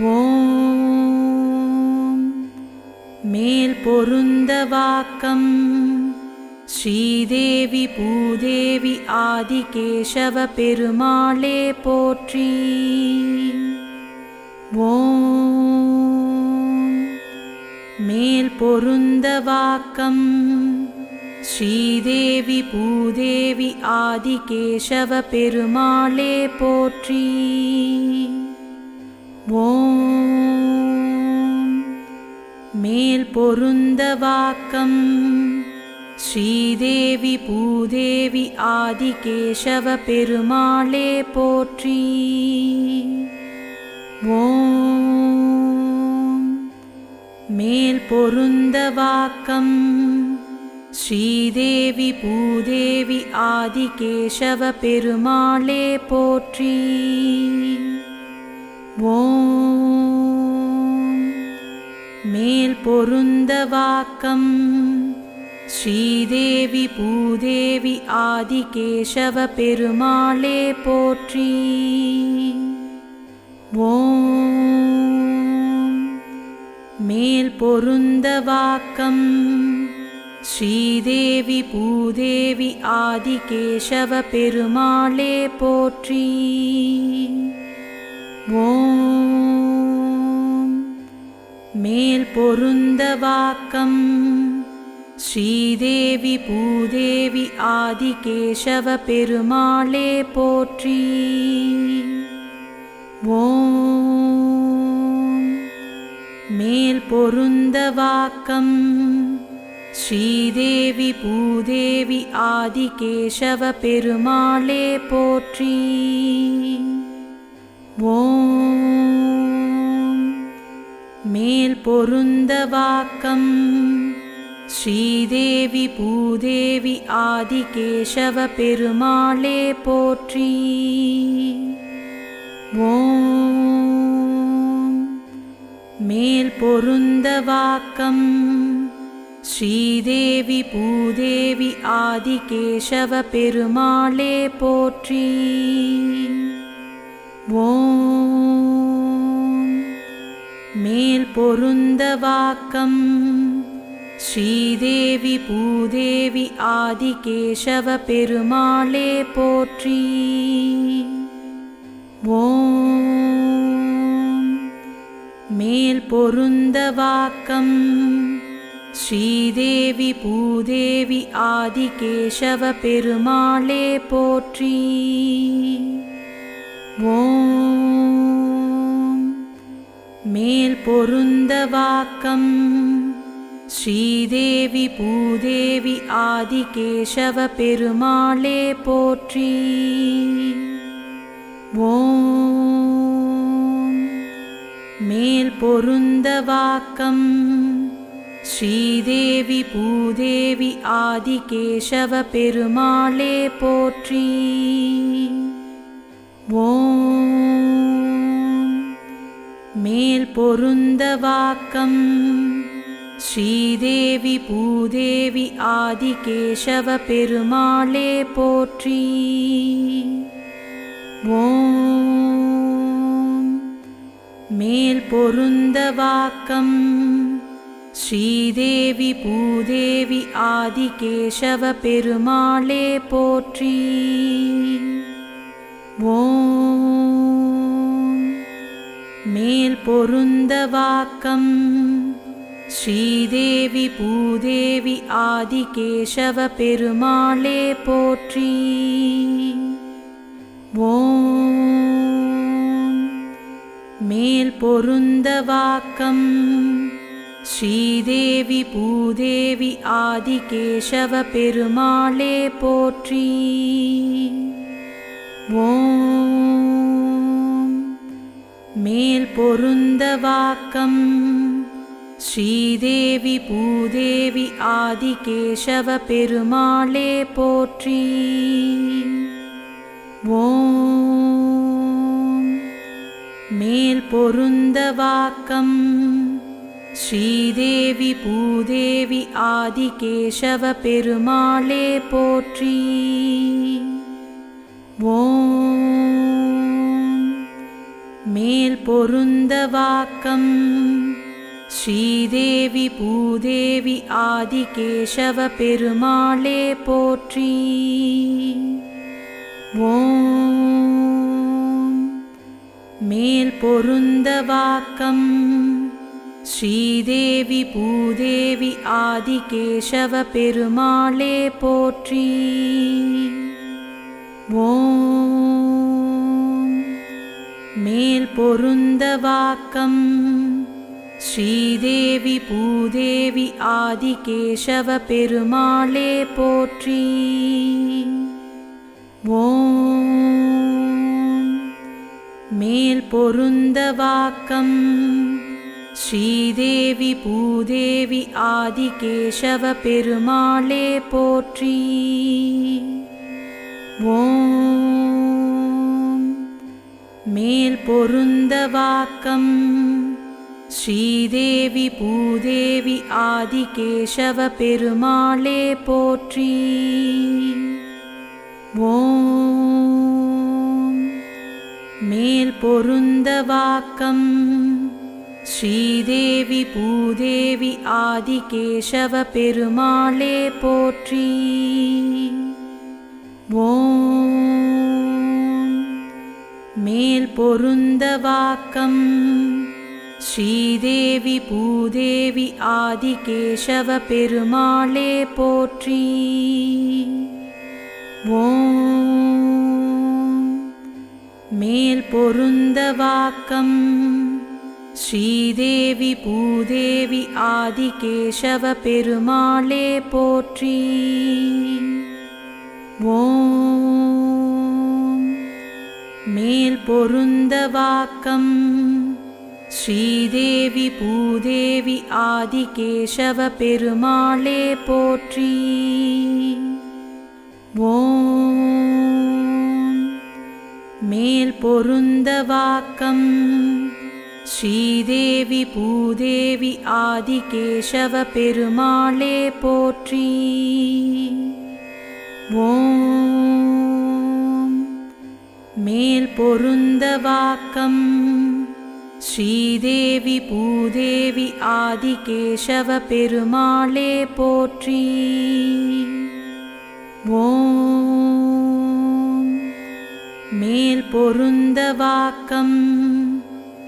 ஓம். மேல் பொருந்த வாக்கம். ஸ்ரீதேவி பூதேவி ஆதிகேசவ பெருமாளே போற்றி. ஓம். மேல் பொருந்த வாக்கம். ஸ்ரீதேவி பூதேவி ஆதிகேசவ பெருமாளே போற்றி. ஓம். மேல் பொருந்த வாக்கம். ஸ்ரீதேவி பூதேவி ஆதிகேசவ பெருமாளே போற்றி. ஓம். மேல் பொருந்த வாக்கம். ஸ்ரீதேவி பூதேவி ஆதிகேசவ பெருமாளே போற்றி. ஓம் மேல் பொருந்த வாக்கம். ஸ்ரீதேவி பூதேவி ஆதிகேசவ பெருமாளே போற்றி. ஓம். மேல் பொருந்த வாக்கம். ஸ்ரீதேவி பூதேவி ஆதிகேசவ பெருமாளே போற்றி. ஓம். மேல் பொருந்த வாக்கம். ஸ்ரீதேவி பூதேவி ஆதிகேசவ பெருமாளே போற்றி. ஓம். மேல் பொருந்த வாக்கம். ஸ்ரீதேவி பூதேவி ஆதிகேசவ பெருமாளே போற்றி. ஓம். மேல் பொருந்த வாக்கம். ஸ்ரீதேவி பூதேவி ஆதிகேசவ பெருமாளே போற்றி. ஓம். மேல் பொருந்த வாக்கம். ஸ்ரீதேவி பூதேவி ஆதிகேசவ பெருமாளே போற்றி. ஓம் மேல் பொருந்த வாக்கம். ஸ்ரீதேவி பூதேவி ஆதிகேசவ பெருமாளே போற்றி. ஓம். மேல் பொருந்த வாக்கம். ஸ்ரீதேவி பூதேவி ஆதிகேசவ பெருமாளே போற்றி. ஓம். மேல் பொருந்த வாக்கம். ஸ்ரீதேவி பூதேவி ஆதிகேசவ பெருமாளே போற்றி. ஓம். மேல் பொருந்த வாக்கம். ஸ்ரீதேவி பூதேவி ஆதிகேசவ பெருமாளே போற்றி. ஓம். மேல் பொருந்த வாக்கம். ஸ்ரீதேவி பூதேவி ஆதிகேசவ பெருமாளே போற்றி. ஓம். மேல் பொருந்த வாக்கம். ஸ்ரீதேவி பூதேவி ஆதிகேசவ பெருமாளே போற்றி. ஓம். மேல் பொருந்த வாக்கம். ஸ்ரீதேவி பூதேவி ஆதிகேசவ பெருமாளே போற்றி. ஓம். மேல் பொருந்த வாக்கம். ஸ்ரீதேவி பூதேவி ஆதிகேசவ பெருமாளே போற்றி. ஓம். மேல் பொருந்த வாக்கம். ஸ்ரீதேவி பூதேவி ஆதிகேசவ பெருமாளே போற்றி. ஓம். மேல் பொருந்த வாக்கம். ஸ்ரீதேவி பூதேவி ஆதிகேசவ பெருமாளே போற்றி. ஓம். மேல் பொருந்த வாக்கம். ஸ்ரீதேவி பூதேவி ஆதிகேசவ பெருமாளே போற்றி. ஓம். மேல் பொருந்த வாக்கம். ஸ்ரீதேவி பூதேவி ஆதிகேசவ பெருமாளே போற்றி. ஓம் மேல் பொருந்த வாக்கம். ஸ்ரீதேவி பூதேவி ஆதிகேசவ பெருமாளே போற்றி. ஓம். மேல் பொருந்த வாக்கம். ஸ்ரீதேவி பூதேவி ஆதிகேசவ பெருமாளே போற்றி. ஓம். மேல் பொருந்த வாக்கம். ஸ்ரீதேவி பூதேவி ஆதிகேசவ பெருமாளே போற்றி. ஓம். மேல் பொருந்த வாக்கம். ஸ்ரீதேவி பூதேவி ஆதிகேசவ பெருமாளே போற்றி. ஓம். மேல் பொருந்த வாக்கம். ஸ்ரீதேவி பூதேவி ஆதிகேசவ பெருமாளே போற்றி. ஓம். மேல் பொருந்த வாக்கம். ஸ்ரீதேவி பூதேவி ஆதிகேசவ பெருமாளே போற்றி. ஓம் மேல் பொருந்த வாக்கம். ஸ்ரீதேவி பூதேவி ஆதிகேசவ பெருமாளே போற்றி. ஓம். மேல் பொருந்த வாக்கம். ஸ்ரீதேவி பூதேவி ஆதிகேசவ பெருமாளே போற்றி. ஓம். மேல் பொருந்த வாக்கம். ஸ்ரீதேவி பூதேவி ஆதிகேசவ பெருமாளே போற்றி. ஓம். மேல் பொருந்த வாக்கம்.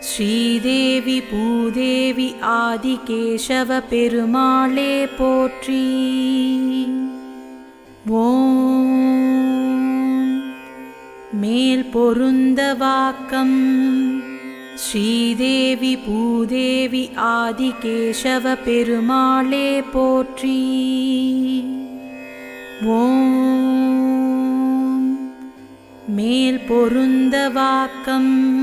ஸ்ரீதேவி பூதேவி ஆதிகேசவ பெருமாளே போற்றி. ஓம். மேல் பொருந்த வாக்கம். ஸ்ரீதேவி பூதேவி ஆதிகேசவ பெருமாளே போற்றி. ஓம். மேல் பொருந்த வாக்கம்.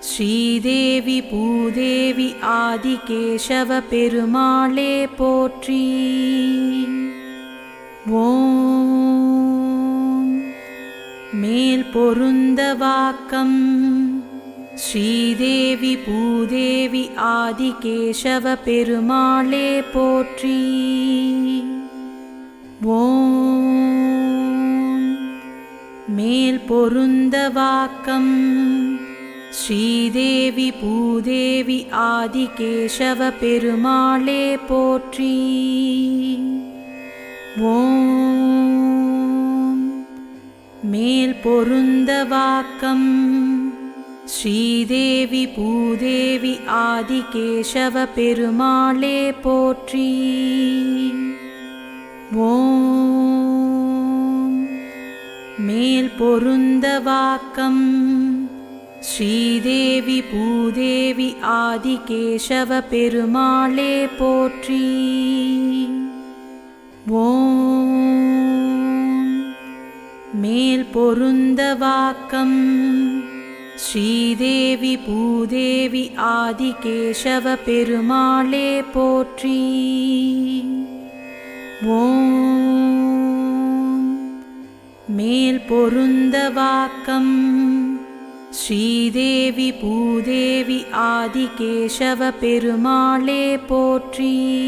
ஸ்ரீதேவி பூதேவி ஆதிகேசவ பெருமாளே போற்றி. ஓம் மேல் பொருந்த வாக்கம். ஸ்ரீதேவி பூதேவி ஆதிகேசவ பெருமாளே போற்றி. ஓம். மேல் பொருந்த வாக்கம். ஸ்ரீதேவி பூதேவி ஆதிகேசவ பெருமாளே போற்றி. ஓம். மேல் பொருந்த வாக்கம். ஸ்ரீதேவி பூதேவி ஆதிகேசவ பெருமாளே போற்றி. ஓம். மேல் பொருந்த வாக்கம். ஸ்ரீதேவி பூதேவி ஆதிகேசவ பெருமாளே போற்றி. ஓம். மேல் பொருந்த வாக்கம். ஸ்ரீதேவி பூதேவி ஆதிகேசவ பெருமாளே போற்றி. ஓம். மேல் பொருந்த வாக்கம். ஸ்ரீதேவி பூதேவி ஆதிகேசவ பெருமாளே போற்றி.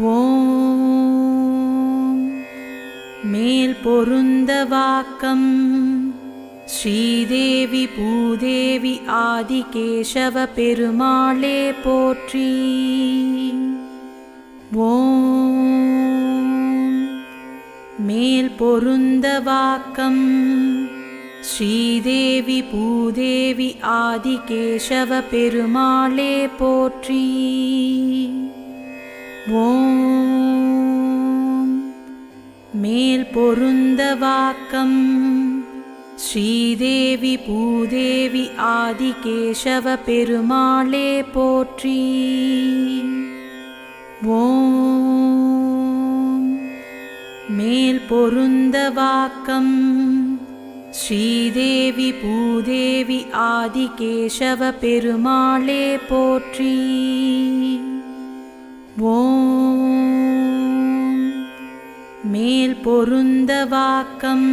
ஓம். மேல் பொருந்த வாக்கம். ஸ்ரீதேவி பூதேவி ஆதிகேசவ பெருமாளே போற்றி. ஓம். மேல் பொருந்த வாக்கம். ஸ்ரீதேவி பூதேவி ஆதிகேசவ பெருமாளே போற்றி. ஓம். மேல் பொருந்த வாக்கம். ஸ்ரீதேவி பூதேவி ஆதிகேசவ பெருமாளே போற்றி. ஓம். மேல் பொருந்த வாக்கம். ஸ்ரீதேவி பூதேவி ஆதிகேசவ பெருமாளே போற்றி. ஓம். பொருந்த வாக்கம்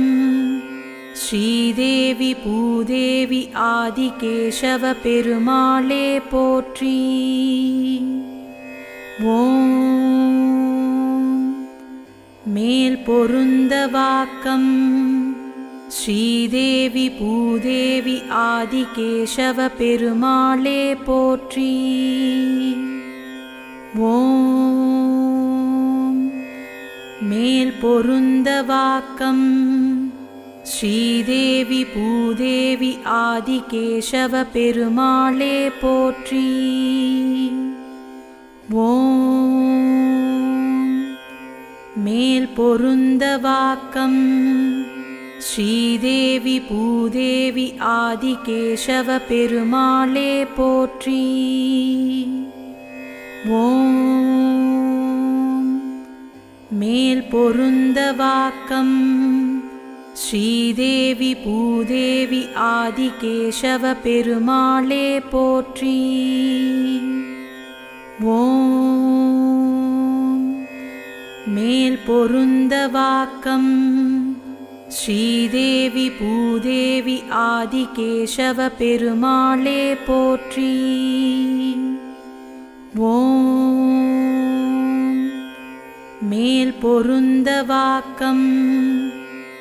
ஸ்ரீதேவி பூதேவி ஆதிகேசவ பெருமாளே போற்றி. ஓம். மேல் பொருந்த வாக்கம் ஸ்ரீதேவி பூதேவி ஆதிகேசவ பெருமாளே போற்றி. ஓம். மேல் பொருந்த வாக்கம். ஸ்ரீதேவி பூதேவி ஆதிகேசவ பெருமாளே போற்றி. ஓம். மேல் பொருந்த வாக்கம். ஸ்ரீதேவி பூதேவி ஆதிகேசவ பெருமாளே போற்றி. ஓம். மேல் பொருந்த வாக்கம். ஸ்ரீதேவி பூதேவி ஆதிகேசவ பெருமாளே போற்றி. ஓம். மேல் பொருந்த வாக்கம். ஸ்ரீதேவி பூதேவி ஆதிகேசவ பெருமாளே போற்றி. ஓம். மேல் பொருந்த வாக்கம்.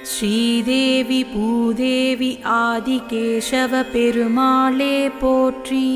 ஸ்ரீதேவி பூதேவி ஆதிகேசவ பெருமாளே போற்றி.